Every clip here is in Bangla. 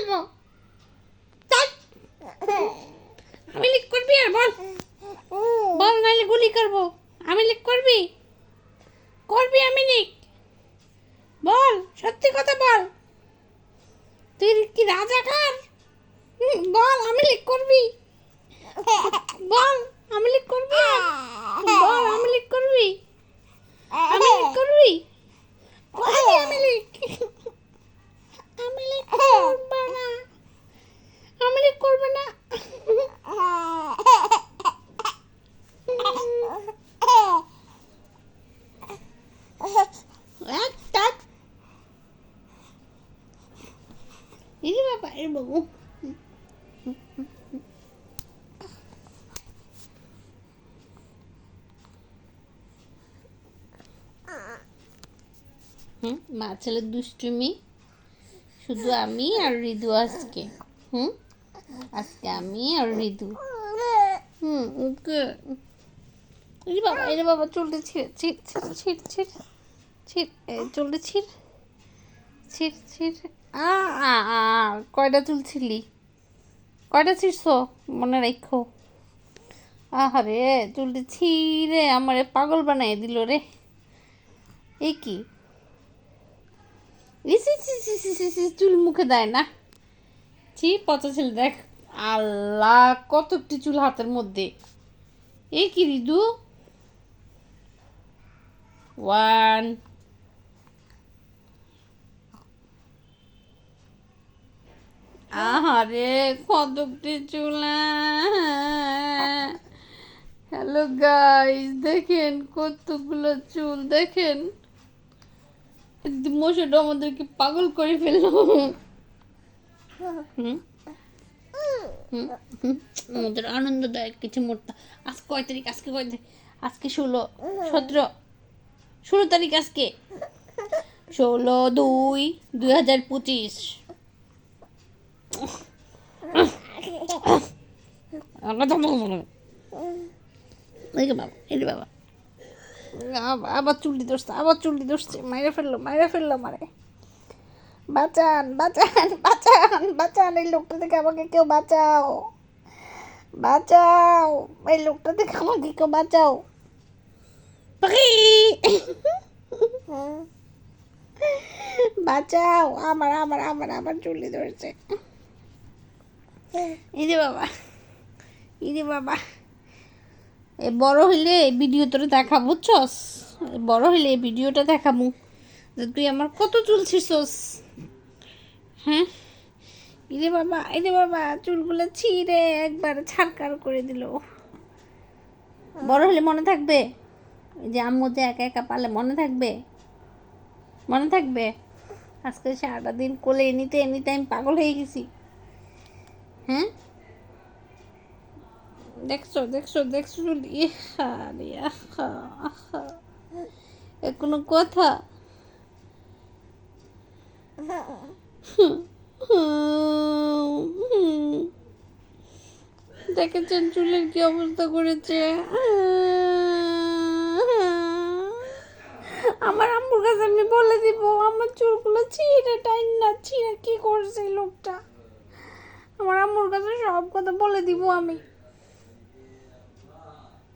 খেলব আমি লিক করবি আর বল। বল, নাইলে গুলি করব। আমি লিক করবি? করবি আমি লিক। বল, সত্যি কথা বল। তুই কি রাজা খা বাবু হুম? মা ছেলের দুষ্টুমি? শুধু আমি আর ঋতু আজকে? হুম? আজকে আমি আর ঋতু হুম, ওকে। এই বাবা এই বাবা চলতে ছিট ছিট ছিট ছিট ছিট চলতে ছিট ছিট ছিট, আ আ কয়টা চুলছিলি কয়টা ছিটছ? মনে রাখো আহারে চুলটি ছিঁড়ে আমারে পাগল বানাই দিল রে। এই কি? চুল মুখে দেয় না। ছি, পচা ছিল, দেখ। আল্লাহ, কতটি চুল হাতের মধ্যে। এই কি, রিদু? ওয়ান আহারে কতটি চুল। হ্যালো গাইস দেখেন কতগুলো চুল, দেখেন। মশাটা আমাদেরকে পাগল করে ফেলল। আমাদের আনন্দদায়ক কিছু মুহূর্ত। আজ কয় তারিখ? আজকে কয় তারিখ? আজকে ষোলো, সতেরো। ষোলো তারিখ আজকে। ষোলো দুই দুই হাজার পঁচিশ। এদিকে বাবা এদিকে বাবা। আবার চুল্লি ধরছে আবার চুল্লি ধরছে। মাইরে ফেলল মাইরে ফেলল মারে বাঁচান বাঁচান বাঁচান বাঁচান এই লোকটা থেকে আমাকে কেউ বাঁচাও। বাঁচাও এই লোকটা থেকে আমাকে কেউ বাঁচাও! বাঁচাও আমার আমার আমার আমার চুল্লি ধরছে। ইরে বাবা। ইরে বাবা। এ বড় হইলে এই ভিডিও তোরে দেখা, বুঝছস? বড় হইলে এই ভিডিওটা দেখামু। যে তুই আমার কত চুল ছিঁড়ছস হ্যাঁ? ইরে বাবা ইরে বাবা, চুলগুলো ছিঁড়ে একবার ছাড়কার করে দিল। বড় হলে মনে থাকবে? যে আম্মু যে একা একা পালে মনে থাকবে? মনে থাকবে? আজকে সারাটা দিন কোলে এনিতে এনিতে আমি পাগল হয়ে গেছি। হ্যাঁ? দেখছ দেখছ দেখছ, ইহা এ কোনো কথা? দেখেছেন চুলের কি অবস্থা করেছে? আমার আম্মুর কাছে আমি বলে দিব, আমার চুলগুলো ছিঁড়ে টাইম না, ছিঁড়ে কি করছে লোকটা? আমার আম্মুর কাছে সব কথা বলে দিব আমি।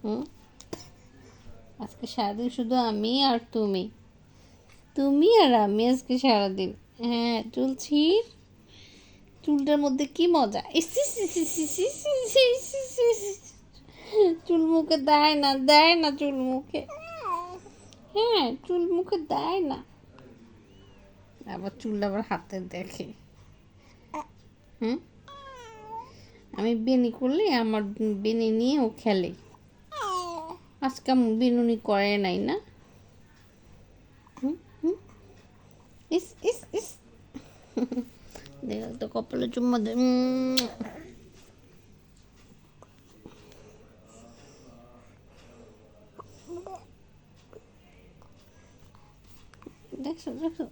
হুম আজকে সারাদিন শুধু আমি আর তুমি তুমি আর আমি আজকে সারাদিন হ্যাঁ চলছি চুলটার মধ্যে কি মজা চুল মুখে দেয় না দেয় না চুল মুখে হ্যাঁ চুল মুখে দেয় না আবার চুল আবার হাতে দেখে হুম আমি বেনি করলে আমার বেনি নিয়ে ও খেলে আজকে বিনুনি করে নাই না? ইস ইস ইস। দেখ তো কপালে চুম্মা দে। দেখো দেখো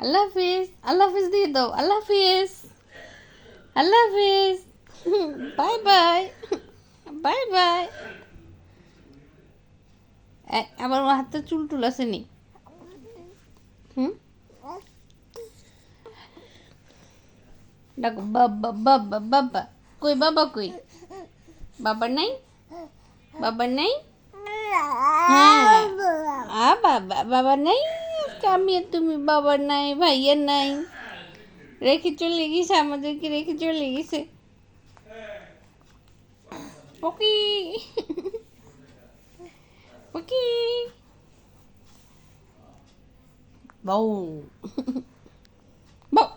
আল্লাহ হাফিজ আল্লাহ হাফিজ দিয়ে দাও আল্লাহ হাফিজ আল্লাহ হাফিজ বাই বাই বাই বাই আবার ওর হাতে চুল টুল আসেনি। হুম? ডাকো, বাবা বাবা বাবা। কই বাবা কই? বাবা নাই? বাবা নাই? হ্যাঁ। আ, বাবা বাবা নাই? আজকে আমি আর তুমি বাবা নাই ভাইয়া নাই রেখে চলে গেছে আমাদেরকে রেখে চলে গেছে পকি পকি বউ বউ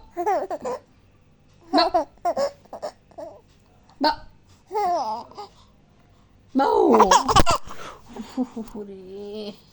বউ বউ বউ রে